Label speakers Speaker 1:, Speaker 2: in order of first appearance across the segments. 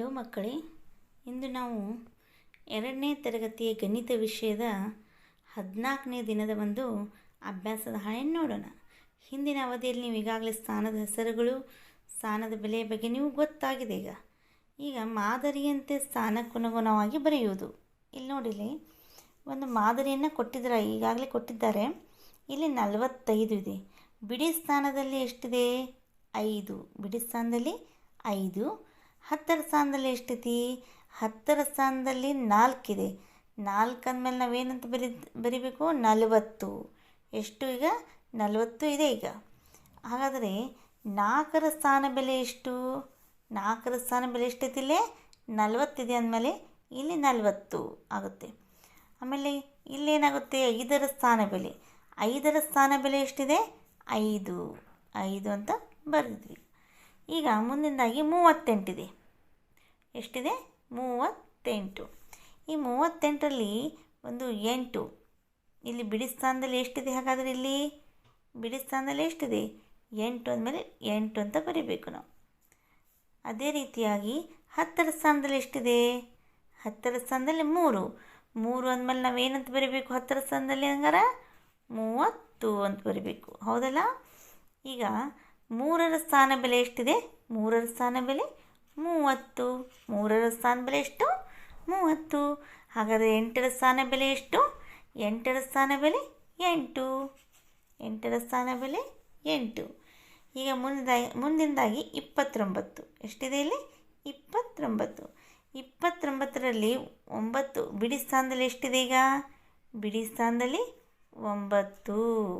Speaker 1: Hello ಮಕ್ಕಳೇ, ಇಂದು ನಾವು ಎರಡನೇ ತರಗತಿಯ ಗಣಿತ ವಿಷಯದ ಹದಿನಾಲ್ಕನೇ ದಿನದ ಒಂದು ಅಭ್ಯಾಸದ ಹಾಳೆಯನ್ನು ನೋಡೋಣ. ಹಿಂದಿನ ಅವಧಿಯಲ್ಲಿ ನೀವು ಈಗಾಗಲೇ ಸ್ಥಾನದ ಹೆಸರುಗಳು, ಸ್ಥಾನದ ಬೆಲೆಯ ಬಗ್ಗೆ ನೀವು ಗೊತ್ತಾಗಿದೆ ಈಗ. ಈಗ ಮಾದರಿಯಂತೆ ಸ್ಥಾನಕ್ಕನುಗುಣವಾಗಿ ಬರೆಯುವುದು. ಇಲ್ಲಿ ನೋಡಿಲಿ ಒಂದು ಮಾದರಿಯನ್ನು ಕೊಟ್ಟಿದ್ದಾರೆ ಈಗಾಗಲೇ ಕೊಟ್ಟಿದ್ದಾರೆ. ಇಲ್ಲಿ ನಲವತ್ತೈದು ಇದೆ. ಬಿಡಿ ಸ್ಥಾನದಲ್ಲಿ ಎಷ್ಟಿದೆ? ಐದು. ಬಿಡಿ ಸ್ಥಾನದಲ್ಲಿ ಐದು. ಹತ್ತರ ಸ್ಥಾನದಲ್ಲಿ ಎಷ್ಟಿದೆ? ಹತ್ತರ ಸ್ಥಾನದಲ್ಲಿ ನಾಲ್ಕಿದೆ. ನಾಲ್ಕು ಅಂದಮೇಲೆ ನಾವೇನಂತ ಬರಿ, ಬರಿಬೇಕು? ನಲವತ್ತು. ಎಷ್ಟು ಈಗ? ನಲವತ್ತು ಇದೆ ಈಗ. ಹಾಗಾದರೆ ನಾಲ್ಕರ ಸ್ಥಾನ ಬೆಲೆ ಎಷ್ಟು? ನಾಲ್ಕರ ಸ್ಥಾನ ಬೆಲೆ ಎಷ್ಟೈತಿ ಇಲ್ಲೇ? ನಲವತ್ತಿದೆ ಅಂದಮೇಲೆ ಇಲ್ಲಿ ನಲವತ್ತು ಆಗುತ್ತೆ. ಆಮೇಲೆ ಇಲ್ಲೇನಾಗುತ್ತೆ? ಐದರ ಸ್ಥಾನ ಬೆಲೆ. ಐದರ ಸ್ಥಾನ ಬೆಲೆ ಎಷ್ಟಿದೆ? ಐದು. ಐದು ಅಂತ ಬರೆದಿದ್ವಿ ಈಗ ಮುಂದಿನದಾಗಿ ಮೂವತ್ತೆಂಟಿದೆ. ಎಷ್ಟಿದೆ? ಮೂವತ್ತೆಂಟು. ಈ ಮೂವತ್ತೆಂಟರಲ್ಲಿ ಒಂದು ಎಂಟು. ಇಲ್ಲಿ ಬಿಡಿ ಸ್ಥಾನದಲ್ಲಿ ಎಷ್ಟಿದೆ? ಹಾಗಾದರೆ ಇಲ್ಲಿ ಬಿಡಿ ಸ್ಥಾನದಲ್ಲಿ ಎಷ್ಟಿದೆ? ಎಂಟು ಅಂದಮೇಲೆ ಎಂಟು ಅಂತ ಬರೀಬೇಕು ನಾವು. ಅದೇ ರೀತಿಯಾಗಿ ಹತ್ತರ ಸ್ಥಾನದಲ್ಲಿ ಎಷ್ಟಿದೆ? ಹತ್ತರ ಸ್ಥಾನದಲ್ಲಿ ಮೂರು. ಮೂರು ಅಂದಮೇಲೆ ನಾವು ಏನಂತ ಬರೀಬೇಕು? ಹತ್ತರ ಸ್ಥಾನದಲ್ಲಿ ಹಂಗಾರ ಮೂವತ್ತು ಅಂತ ಬರೀಬೇಕು. ಹೌದಲ್ಲ? ಈಗ ಮೂರರ ಸ್ಥಾನ ಬೆಲೆ ಎಷ್ಟಿದೆ? ಮೂರರ ಸ್ಥಾನ ಬೆಲೆ ಮೂವತ್ತು. ಮೂರರ ಸ್ಥಾನ ಬೆಲೆ ಎಷ್ಟು? ಮೂವತ್ತು. ಹಾಗಾದರೆ ಎಂಟರ ಸ್ಥಾನ ಬೆಲೆ ಎಷ್ಟು? ಎಂಟರ ಸ್ಥಾನ ಬೆಲೆ ಎಂಟು. ಎಂಟರ ಸ್ಥಾನ ಬೆಲೆ ಎಂಟು. ಈಗ ಮುಂದಾಗಿ ಮುಂದಿಂದಾಗಿ ಇಪ್ಪತ್ತೊಂಬತ್ತು. ಎಷ್ಟಿದೆ ಇಲ್ಲಿ? ಇಪ್ಪತ್ತೊಂಬತ್ತು. ಇಪ್ಪತ್ತೊಂಬತ್ತರಲ್ಲಿ ಒಂಬತ್ತು. ಬಿಡಿ ಸ್ಥಾನದಲ್ಲಿ ಎಷ್ಟಿದೆ ಈಗ? ಬಿಡಿ ಸ್ಥಾನದಲ್ಲಿ ಒಂಬತ್ತು.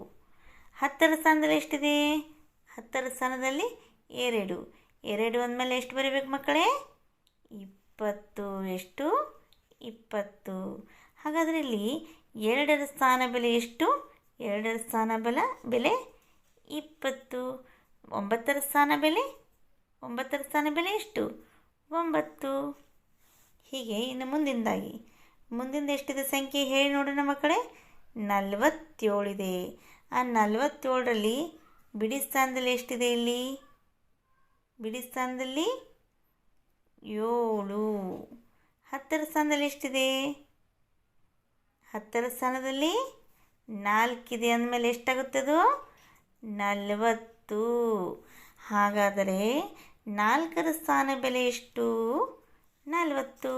Speaker 1: ಹತ್ತರ ಸ್ಥಾನದಲ್ಲಿ ಎಷ್ಟಿದೆ? ಹತ್ತರ ಸ್ಥಾನದಲ್ಲಿ ಎರಡು. ಎರಡು ಅಂದಮೇಲೆ ಎಷ್ಟು ಬರೀಬೇಕು ಮಕ್ಕಳೇ? ಇಪ್ಪತ್ತು. ಎಷ್ಟು? ಇಪ್ಪತ್ತು. ಹಾಗಾದರೆ ಇಲ್ಲಿ ಎರಡರ ಸ್ಥಾನ ಬೆಲೆ ಎಷ್ಟು? ಎರಡರ ಸ್ಥಾನ ಬೆಲೆ ಬೆಲೆ ಇಪ್ಪತ್ತು. ಒಂಬತ್ತರ ಸ್ಥಾನ ಬೆಲೆ? ಒಂಬತ್ತರ ಸ್ಥಾನ ಬೆಲೆ ಎಷ್ಟು? ಒಂಬತ್ತು. ಹೀಗೆ ಇನ್ನು ಮುಂದಿಂದಾಗಿ. ಮುಂದಿಂದ ಎಷ್ಟಿದೆ ಸಂಖ್ಯೆ ಹೇಳಿ ನೋಡೋಣ ಮಕ್ಕಳೇ. ನಲವತ್ತೇಳಿದೆ. ಆ ನಲವತ್ತೇಳರಲ್ಲಿ ಬಿಡಿ ಸ್ಥಾನದಲ್ಲಿ ಎಷ್ಟಿದೆ ಇಲ್ಲಿ? ಬಿಡಿ ಸ್ಥಾನದಲ್ಲಿ? ಏಳು. ಹತ್ತರ ಸ್ಥಾನದಲ್ಲಿ ಎಷ್ಟಿದೆ? ಹತ್ತರ ಸ್ಥಾನದಲ್ಲಿ ನಾಲ್ಕಿದೆ ಅಂದಮೇಲೆ ಎಷ್ಟಾಗುತ್ತದು? ನಲವತ್ತು. ಹಾಗಾದರೆ ನಾಲ್ಕರ ಸ್ಥಾನ ಬೆಲೆ ಎಷ್ಟು? ನಲವತ್ತು.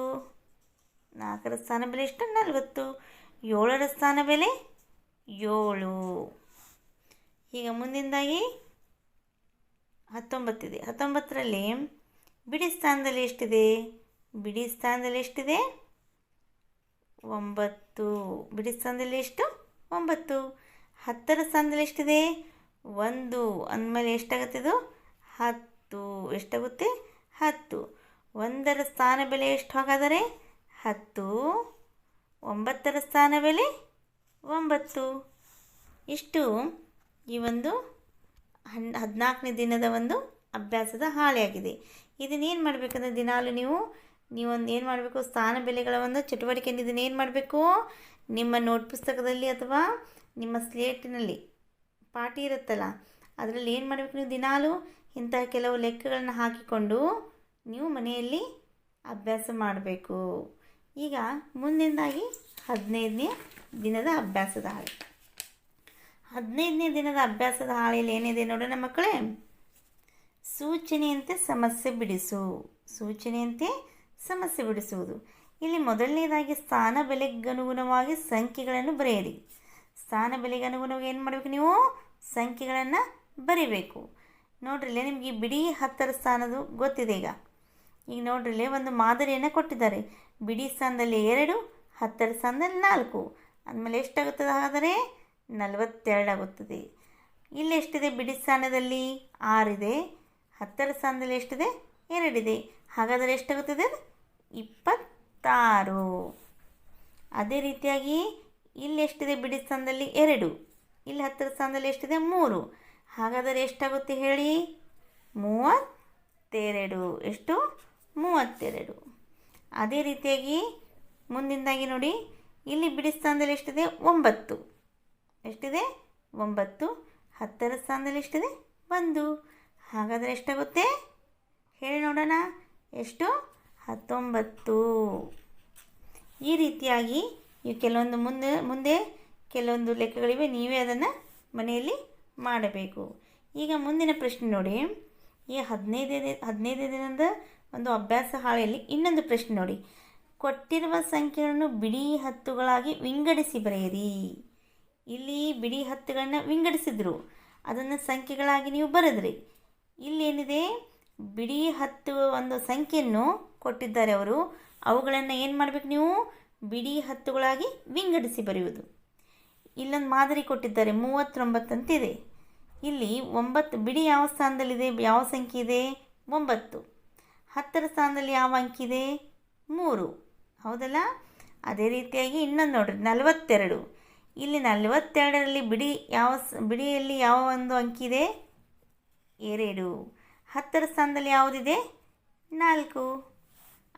Speaker 1: ನಾಲ್ಕರ ಸ್ಥಾನ ಬೆಲೆ ಎಷ್ಟು? ನಲವತ್ತು. ಏಳರ ಸ್ಥಾನ ಬೆಲೆ ಏಳು. ಈಗ ಮುಂದಿಂದಾಗಿ ಹತ್ತೊಂಬತ್ತಿದೆ. ಹತ್ತೊಂಬತ್ತರಲ್ಲಿ ಬಿಡಿ ಸ್ಥಾನದಲ್ಲಿ ಎಷ್ಟಿದೆ? ಬಿಡಿ ಸ್ಥಾನದಲ್ಲಿ ಎಷ್ಟಿದೆ? ಒಂಬತ್ತು. ಬಿಡಿ ಸ್ಥಾನದಲ್ಲಿ ಎಷ್ಟು? ಒಂಬತ್ತು. ಹತ್ತರ ಸ್ಥಾನದಲ್ಲಿ ಎಷ್ಟಿದೆ? ಒಂದು. ಅಂದಮೇಲೆ ಎಷ್ಟಾಗುತ್ತೆ ಇದು? ಹತ್ತು. ಎಷ್ಟಾಗುತ್ತೆ? ಹತ್ತು. ಒಂದರ ಸ್ಥಾನ ಬೆಲೆ ಎಷ್ಟು ಹಾಗಾದರೆ? ಹತ್ತು. ಒಂಬತ್ತರ ಸ್ಥಾನ ಬೆಲೆ? ಒಂಬತ್ತು. ಇಷ್ಟು ಈ ಒಂದು ಹನ್, ಹದಿನಾಲ್ಕನೇ ದಿನದ ಒಂದು ಅಭ್ಯಾಸದ ಹಾಳೆಯಾಗಿದೆ. ಇದನ್ನೇನು ಮಾಡಬೇಕಂದ್ರೆ ದಿನಾಲು ನೀವು, ನೀವೊಂದು ಏನು ಮಾಡಬೇಕು, ಸ್ಥಾನ ಬೆಲೆಗಳ ಒಂದು ಚಟುವಟಿಕೆಯನ್ನು ಇದನ್ನೇನು ಮಾಡಬೇಕು? ನಿಮ್ಮ ನೋಟ್ ಪುಸ್ತಕದಲ್ಲಿ ಅಥವಾ ನಿಮ್ಮ ಸ್ಲೇಟಿನಲ್ಲಿ, ಪಾಠ ಇರುತ್ತಲ್ಲ, ಅದರಲ್ಲಿ ಏನು ಮಾಡಬೇಕು ನೀವು ದಿನಾಲು? ಇಂತಹ ಕೆಲವು ಲೆಕ್ಕಗಳನ್ನು ಹಾಕಿಕೊಂಡು ನೀವು ಮನೆಯಲ್ಲಿ ಅಭ್ಯಾಸ ಮಾಡಬೇಕು. ಈಗ ಮುಂದಿನದಾಗಿ ಹದಿನೈದನೇ ದಿನದ ಅಭ್ಯಾಸದ ಹಾಳೆ. ಹದಿನೈದನೇ ದಿನದ ಅಭ್ಯಾಸದ ಹಾಳೆಯಲ್ಲಿ ಏನಿದೆ ನೋಡೋಣ ಮಕ್ಕಳೇ? ಸೂಚನೆಯಂತೆ ಸಮಸ್ಯೆ ಬಿಡಿಸು. ಸೂಚನೆಯಂತೆ ಸಮಸ್ಯೆ ಬಿಡಿಸುವುದು. ಇಲ್ಲಿ ಮೊದಲನೇದಾಗಿ ಸ್ಥಾನ ಬೆಲೆಗನುಗುಣವಾಗಿ ಸಂಖ್ಯೆಗಳನ್ನು ಬರೆಯಿರಿ. ಸ್ಥಾನ ಬೆಲೆಗೆ ಅನುಗುಣವಾಗಿ ಏನು ಮಾಡಬೇಕು ನೀವು? ಸಂಖ್ಯೆಗಳನ್ನು ಬರಿಬೇಕು. ನೋಡ್ರಿಲ್ಲೇ ನಿಮಗೆ ಬಿಡಿ ಹತ್ತರ ಸ್ಥಾನದ್ದು ಗೊತ್ತಿದೆ ಈಗ. ಈಗ ನೋಡ್ರಿಲ್ಲೇ ಒಂದು ಮಾದರಿಯನ್ನು ಕೊಟ್ಟಿದ್ದಾರೆ. ಬಿಡಿ ಸ್ಥಾನದಲ್ಲಿ ಎರಡು, ಹತ್ತರ ಸ್ಥಾನದಲ್ಲಿ ನಾಲ್ಕು. ಅಂದಮೇಲೆ ಎಷ್ಟಾಗುತ್ತದೆ ಹಾಗಾದರೆ? ನಲವತ್ತೆರಡು ಆಗುತ್ತದೆ. ಇಲ್ಲಿ ಎಷ್ಟಿದೆ? ಬಿಡಿ ಸ್ಥಾನದಲ್ಲಿ ಆರಿದೆ. ಹತ್ತರ ಸ್ಥಾನದಲ್ಲಿ ಎಷ್ಟಿದೆ? ಎರಡಿದೆ. ಹಾಗಾದರೆ ಎಷ್ಟಾಗುತ್ತದೆ? ಇಪ್ಪತ್ತಾರು. ಅದೇ ರೀತಿಯಾಗಿ ಇಲ್ಲಿ ಎಷ್ಟಿದೆ? ಬಿಡಿ ಸ್ಥಾನದಲ್ಲಿ ಎರಡು. ಇಲ್ಲಿ ಹತ್ತರ ಸ್ಥಾನದಲ್ಲಿ ಎಷ್ಟಿದೆ? ಮೂರು. ಹಾಗಾದರೆ ಎಷ್ಟಾಗುತ್ತೆ ಹೇಳಿ? ಮೂವತ್ತೆರಡು. ಎಷ್ಟು? ಮೂವತ್ತೆರಡು. ಅದೇ ರೀತಿಯಾಗಿ ಮುಂದಿಂದಾಗಿ ನೋಡಿ. ಇಲ್ಲಿ ಬಿಡಿ ಸ್ಥಾನದಲ್ಲಿ ಎಷ್ಟಿದೆ? ಒಂಬತ್ತು. ಎಷ್ಟಿದೆ? ಒಂಬತ್ತು. ಹತ್ತರ ಸ್ಥಾನದಲ್ಲಿ ಎಷ್ಟಿದೆ? ಒಂದು. ಹಾಗಾದರೆ ಎಷ್ಟಾಗುತ್ತೆ? ಹೇಳಿ ನೋಡೋಣ. ಎಷ್ಟು? ಹತ್ತೊಂಬತ್ತು. ಈ ರೀತಿಯಾಗಿ ನೀವು ಕೆಲವೊಂದು ಮುಂದೆ ಮುಂದೆ ಕೆಲವೊಂದು ಲೆಕ್ಕಗಳಿವೆ, ನೀವೇ ಅದನ್ನು ಮನೆಯಲ್ಲಿ ಮಾಡಬೇಕು. ಈಗ ಮುಂದಿನ ಪ್ರಶ್ನೆ ನೋಡಿ. ಈ ಹದಿನೈದನೇ ಹದಿನೈದು ದಿನದ ಒಂದು ಅಭ್ಯಾಸ ಹಾಳೆಯಲ್ಲಿ ಇನ್ನೊಂದು ಪ್ರಶ್ನೆ ನೋಡಿ. ಕೊಟ್ಟಿರುವ ಸಂಖ್ಯೆಗಳನ್ನು ಬಿಡಿ ಹತ್ತುಗಳಾಗಿ ವಿಂಗಡಿಸಿ ಬರೆಯಿರಿ. ಇಲ್ಲಿ ಬಿಡಿ ಹತ್ತುಗಳನ್ನ ವಿಂಗಡಿಸಿದ್ರು. ಅದನ್ನು ಸಂಖ್ಯೆಗಳಾಗಿ ನೀವು ಬರೆದ್ರಿ. ಇಲ್ಲಿ ಏನಿದೆ? ಬಿಡಿ ಹತ್ತು ಒಂದು ಸಂಖ್ಯೆಯನ್ನು ಕೊಟ್ಟಿದ್ದಾರೆ ಅವರು. ಅವುಗಳನ್ನು ಏನು ಮಾಡಬೇಕು ನೀವು? ಬಿಡಿ ಹತ್ತುಗಳಾಗಿ ವಿಂಗಡಿಸಿ ಬರೆಯುವುದು. ಇಲ್ಲೊಂದು ಮಾದರಿ ಕೊಟ್ಟಿದ್ದಾರೆ. ಮೂವತ್ತೊಂಬತ್ತು ಅಂತಿದೆ ಇಲ್ಲಿ ಒಂಬತ್ತು, ಬಿಡಿ ಯಾವ ಸ್ಥಾನದಲ್ಲಿದೆ? ಯಾವ ಸಂಖ್ಯೆ ಇದೆ? ಒಂಬತ್ತು. ಹತ್ತರ ಸ್ಥಾನದಲ್ಲಿ ಯಾವ ಅಂಕಿ ಇದೆ? ಮೂರು. ಹೌದಲ್ಲ? ಅದೇ ರೀತಿಯಾಗಿ ಇನ್ನೊಂದು ನೋಡ್ರಿ. ನಲವತ್ತೆರಡು. ಇಲ್ಲಿ ನಲವತ್ತೆರಡರಲ್ಲಿ ಬಿಡಿ ಯಾವ ಬಿಡಿಯಲ್ಲಿ ಯಾವ ಒಂದು ಅಂಕಿ ಇದೆ? ಎರಡು ಹತ್ತರ ಸ್ಥಾನದಲ್ಲಿ ಯಾವುದಿದೆ? ನಾಲ್ಕು.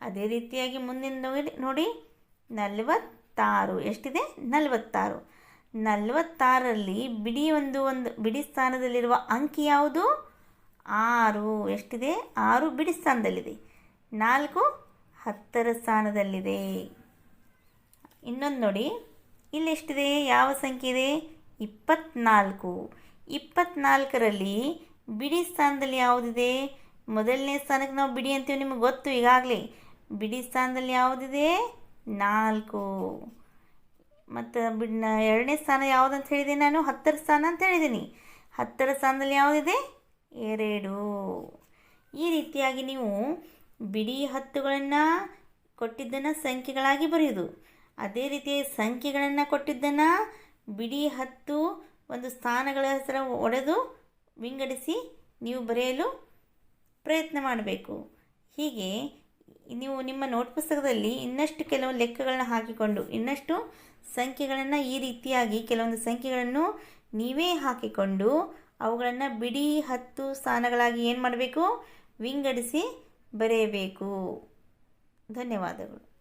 Speaker 1: ಅದೇ ರೀತಿಯಾಗಿ ಮುಂದಿನ ನೋಡಿ ನೋಡಿ. ನಲವತ್ತಾರು. ಎಷ್ಟಿದೆ? ನಲವತ್ತಾರು. ನಲವತ್ತಾರರಲ್ಲಿ ಬಿಡಿ ಒಂದು ಒಂದು, ಬಿಡಿ ಸ್ಥಾನದಲ್ಲಿರುವ ಅಂಕಿ ಯಾವುದು? ಆರು. ಎಷ್ಟಿದೆ? ಆರು ಬಿಡಿ ಸ್ಥಾನದಲ್ಲಿದೆ. ನಾಲ್ಕು ಹತ್ತರ ಸ್ಥಾನದಲ್ಲಿದೆ. ಇನ್ನೊಂದು ನೋಡಿ. ಇಲ್ಲಿ ಎಷ್ಟಿದೆ ಯಾವ ಸಂಖ್ಯೆ ಇದೆ? ಇಪ್ಪತ್ನಾಲ್ಕು. ಇಪ್ಪತ್ನಾಲ್ಕರಲ್ಲಿ ಬಿಡಿ ಸ್ಥಾನದಲ್ಲಿ ಯಾವುದಿದೆ? ಮೊದಲನೇ ಸ್ಥಾನಕ್ಕೆ ನಾವು ಬಿಡಿ ಅಂತೀವಿ ನಿಮಗೆ ಗೊತ್ತು ಈಗಾಗಲೇ. ಬಿಡಿ ಸ್ಥಾನದಲ್ಲಿ ಯಾವುದಿದೆ? ನಾಲ್ಕು. ಮತ್ತು ಬಿಡ್ನ ಎರಡನೇ ಸ್ಥಾನ ಯಾವುದಂತ ಹೇಳಿದೆ ನಾನು? ಹತ್ತರ ಸ್ಥಾನ ಅಂತ ಹೇಳಿದ್ದೀನಿ. ಹತ್ತರ ಸ್ಥಾನದಲ್ಲಿ ಯಾವುದಿದೆ? ಎರಡು. ಈ ರೀತಿಯಾಗಿ ನೀವು ಬಿಡಿ ಹತ್ತುಗಳನ್ನು ಕೊಟ್ಟಿದ್ದನ್ನು ಸಂಖ್ಯೆಗಳಾಗಿ ಬರೆಯೋದು. ಅದೇ ರೀತಿ ಸಂಖ್ಯೆಗಳನ್ನು ಕೊಟ್ಟಿದ್ದನ್ನು ಬಿಡಿ, ಹತ್ತು, ಒಂದು ಸ್ಥಾನಗಳ ಹೆಸರ ಒಡೆದು ವಿಂಗಡಿಸಿ ನೀವು ಬರೆಯಲು ಪ್ರಯತ್ನ ಮಾಡಬೇಕು. ಹೀಗೆ ನೀವು ನಿಮ್ಮ ನೋಟ್ ಪುಸ್ತಕದಲ್ಲಿ ಇನ್ನಷ್ಟು ಕೆಲವು ಲೆಕ್ಕಗಳನ್ನ ಹಾಕಿಕೊಂಡು, ಇನ್ನಷ್ಟು ಸಂಖ್ಯೆಗಳನ್ನು ಈ ರೀತಿಯಾಗಿ ಕೆಲವೊಂದು ಸಂಖ್ಯೆಗಳನ್ನು ನೀವೇ ಹಾಕಿಕೊಂಡು ಅವುಗಳನ್ನು ಬಿಡಿ, ಹತ್ತು ಸ್ಥಾನಗಳಾಗಿ ಏನು ಮಾಡಬೇಕು? ವಿಂಗಡಿಸಿ ಬರೆಯಬೇಕು. ಧನ್ಯವಾದಗಳು.